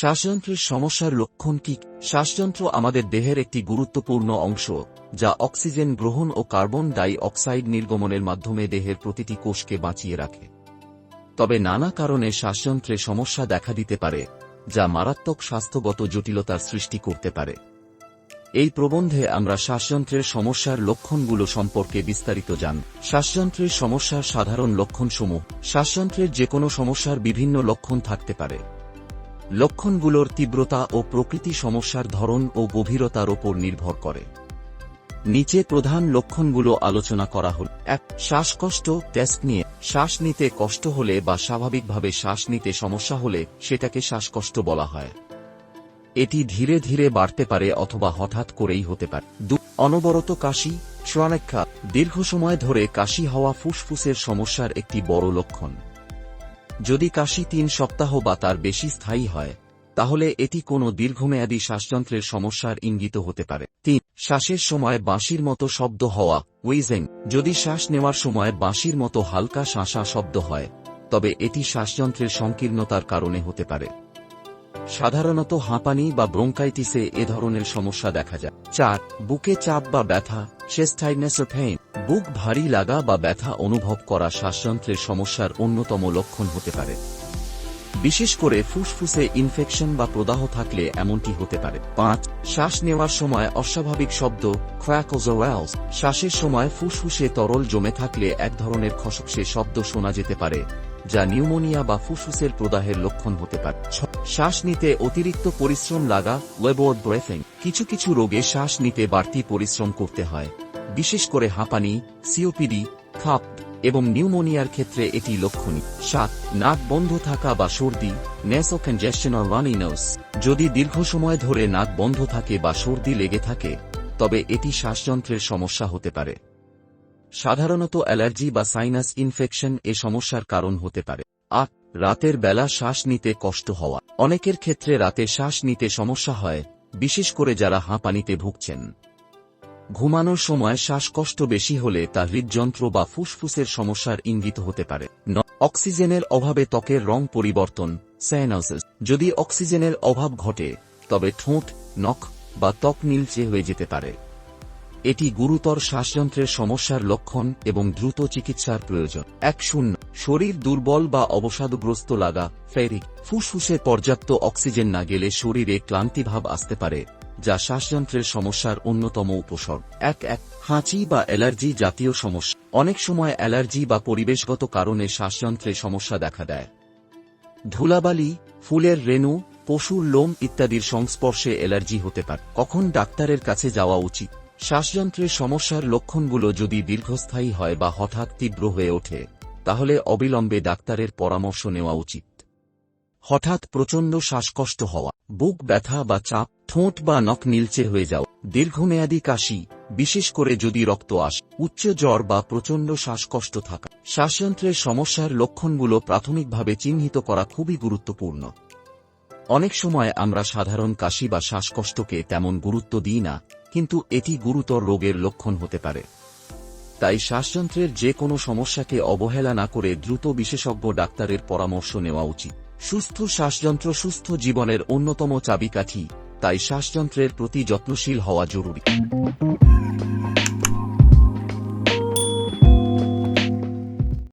শ্বাসযন্ত্রের সমস্যার লক্ষণ কি? শ্বাসযন্ত্র আমাদের দেহের একটি গুরুত্বপূর্ণ অংশ, যা অক্সিজেন গ্রহণ ও কার্বন ডাই অক্সাইড নির্গমনের মাধ্যমে দেহের প্রতিটি কোষকে বাঁচিয়ে রাখে। তবে নানা কারণে শ্বাসযন্ত্রে সমস্যা দেখা দিতে পারে, যা মারাত্মক স্বাস্থ্যগত জটিলতার সৃষ্টি করতে পারে। এই প্রবন্ধে আমরা শ্বাসযন্ত্রের সমস্যার লক্ষণগুলো সম্পর্কে বিস্তারিত জান। শ্বাসযন্ত্রের সমস্যার সাধারণ লক্ষণসমূহ, শ্বাসযন্ত্রের যে কোনো সমস্যার বিভিন্ন লক্ষণ থাকতে পারে। লক্ষণগুলোর তীব্রতা ও প্রকৃতি সমস্যার ধরন ও গভীরতার ওপর নির্ভর করে। নিচে প্রধান লক্ষণগুলো আলোচনা করা হল। এক, শ্বাসকষ্ট, টেস্ট নিয়ে। শ্বাস নিতে কষ্ট হলে বা স্বাভাবিকভাবে শ্বাস নিতে সমস্যা হলে সেটাকে শ্বাসকষ্ট বলা হয়। এটি ধীরে ধীরে বাড়তে পারে অথবা হঠাৎ করেই হতে পারে। দু, অনবরত কাশি শ্রানেক্ষা দীর্ঘ সময় ধরে কাশি হওয়া ফুসফুসের সমস্যার একটি বড় লক্ষণ। যদি কাশি তিন সপ্তাহ বা তার বেশি স্থায়ী হয়, তাহলে এটি কোনো দীর্ঘমেয়াদী শ্বাসযন্ত্রের সমস্যার ইঙ্গিত হতে পারে। তিন, শ্বাসের সময় বাঁশির মতো শব্দ হওয়া উইজেং যদি শ্বাস নেওয়ার সময় বাঁশির মতো হালকা শাঁসা শব্দ হয়, তবে এটি শ্বাসযন্ত্রের সংকীর্ণতার কারণে হতে পারে। সাধারণত হাঁপানি বা ব্রোঙ্কাইটিসে এ ধরনের সমস্যা দেখা যায়। চার, বুকে চাপ বা ব্যথা চেস্টাইনেস পেইন বুক ভারী লাগা বা ব্যথা অনুভব করা শ্বাসযন্ত্রের সমস্যার অন্যতম লক্ষণ হতে পারে। বিশেষ করে ফুসফুসে ইনফেকশন বা প্রদাহ থাকলে এমনটি হতে পারে। পাঁচ, শ্বাস নেওয়ার সময় অস্বাভাবিক শব্দ ক্র্যাকোজোয়ালস শ্বাসের সময় ফুসফুসে তরল জমে থাকলে এক ধরনের খসখসে শব্দ শোনা যেতে পারে। যা নিউমোনিয়া বা ফুসফুসের প্রদাহের লক্ষণ হতে পারে। শ্বাস নিতে অতিরিক্ত পরিশ্রম লাগা ওয়েবোর্ড ব্রেথিং, কিছু কিছু রোগে শ্বাস নিতে বাড়তি পরিশ্রম করতে হয়। বিশেষ করে হাঁপানি সিওপিডি খাপ এবং নিউমোনিয়ার ক্ষেত্রে এটি লক্ষণীয়। সাত, নাক বন্ধ থাকা বা সর্দি নেসো কনজেশন অর রানি নোস যদি দীর্ঘ সময় ধরে নাক বন্ধ থাকে বা সর্দি লেগে থাকে, তবে এটি শ্বাসযন্ত্রের সমস্যা হতে পারে। সাধারণত অ্যালার্জি বা সাইনাস ইনফেকশন এ সমস্যার কারণ হতে পারে। আট রাতের বেলা শ্বাস নিতে কষ্ট হওয়া। অনেকের ক্ষেত্রে রাতে শ্বাস নিতে সমস্যা হয়, বিশেষ করে যারা হাঁপানিতে ভুগছেন। ঘুমানোর সময় শ্বাসকষ্ট বেশি হলে তা হৃদযন্ত্র বা ফুসফুসের সমস্যার ইঙ্গিত হতে পারে। অক্সিজেনের অভাবে ত্বকের রং পরিবর্তন সায়ানোসিস যদি অক্সিজেনের অভাব ঘটে, তবে ঠোঁট, নখ বা ত্বক নীলচে হয়ে যেতে পারে। এটি গুরুতর শ্বাসযন্ত্রের সমস্যার লক্ষণ এবং দ্রুত চিকিৎসার প্রয়োজন। এক শূন্য, শরীর দুর্বল বা অবসাদগ্রস্ত লাগা, ফেরিক, ফুসফুসে পর্যাপ্ত অক্সিজেন না গেলে শরীরে ক্লান্তিভাব আসতে পারে, যা শ্বাসযন্ত্রের সমস্যার অন্যতম উপসর্গ। এক এক, হাঁচি বা অ্যালার্জি জাতীয় সমস্যা। অনেক সময় অ্যালার্জি বা পরিবেশগত কারণে শ্বাসযন্ত্রে সমস্যা দেখা দেয়। ধুলাবালি, ফুলের রেণু, পশুর লোম ইত্যাদির সংস্পর্শে অ্যালার্জি হতে পারে। কখন ডাক্তারের কাছে যাওয়া উচিত? শ্বাসযন্ত্রের সমস্যার লক্ষণগুলো যদি দীর্ঘস্থায়ী হয় বা হঠাৎ তীব্র হয়ে ওঠে, তাহলে অবিলম্বে ডাক্তারের পরামর্শ নেওয়া উচিত। হঠাৎ প্রচণ্ড শ্বাসকষ্ট হওয়া, বুক ব্যথা বা চাপ, ঠোঁট বা নখ নীলচে হয়ে যাও, দীর্ঘমেয়াদী কাশি, বিশেষ করে যদি রক্ত আস উচ্চ জ্বর বা প্রচণ্ড শ্বাসকষ্ট থাকা। শ্বাসযন্ত্রের সমস্যার লক্ষণগুলো প্রাথমিকভাবে চিহ্নিত করা খুবই গুরুত্বপূর্ণ। অনেক সময় আমরা সাধারণ কাশি বা শ্বাসকষ্টকে তেমন গুরুত্ব দিই না কিন্তু এটি গুরুতর রোগের লক্ষণ হতে পারে। তাই শ্বাসযন্ত্রের যে কোনো সমস্যাকে অবহেলা না করে দ্রুত বিশেষজ্ঞ ডাক্তারের পরামর্শ নেওয়া উচিত। সুস্থ শ্বাসযন্ত্র সুস্থ জীবনের অন্যতম চাবিকাঠি, তাই শ্বাসযন্ত্রের প্রতি যত্নশীল হওয়া জরুরি।